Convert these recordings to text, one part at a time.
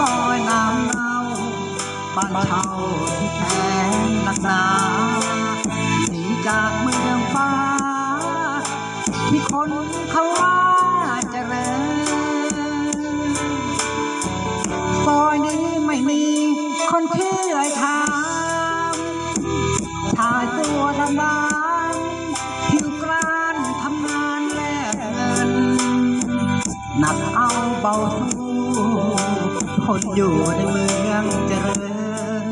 ซอยน้ำเน่าบ้านเช่าที่แพงหนักหนาหนีจากเมืองฟ้า ที่คนเขาว่าเจริญซอยนี้ไม่มีคนเชื่อทามชายตัวดำดำผิวกรานทำงานแลกเงิน หนักเอาเบาสู้ คนอยู่ในเมืองเจริญ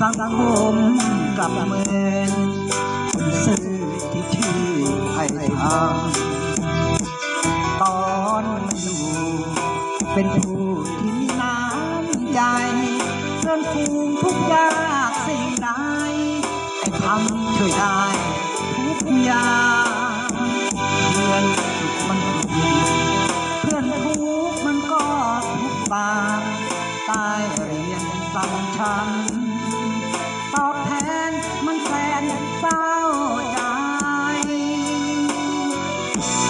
สังคมกับเมือนคนซื่อที่ชื่อไอ้ทามตอนมาอยู่เป็นผู้ที่มีน้ำใจเพื่อนฟูงทุกยากสิ่งใดไอ้ทำช่วยได้ทุกอย่าง ใต้เรียนสั่งฉัน ตอบแทนมันแสนเศร้าใจ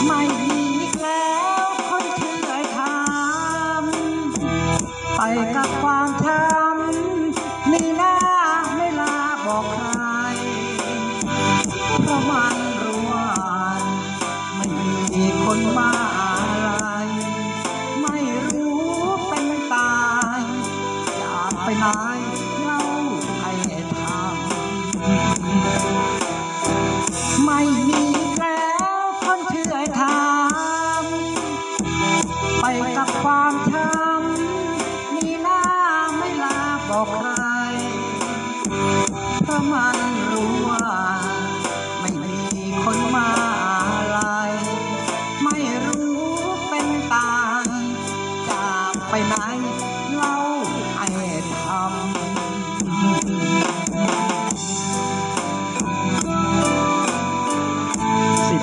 ไม่มีอีกแล้วคนเชื่อไอ้คำไปกับความช้ำนี่นาไม่ลาบอกใครเพราะมันรู้ว่าไม่มีคนมา ไปไหนเล่าให้ทำไม่มีแล้วคนเชื่อทางไปกับความช้ำนี่หน้าไม่ลาบอกใครเพราะมันรู้ว่า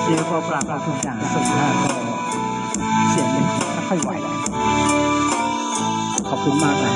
เดี๋ยวพอปรับทุกอย่างสุดท้ายก็เสียงไม่ค่อยไหวขอบคุณมากนะฮะ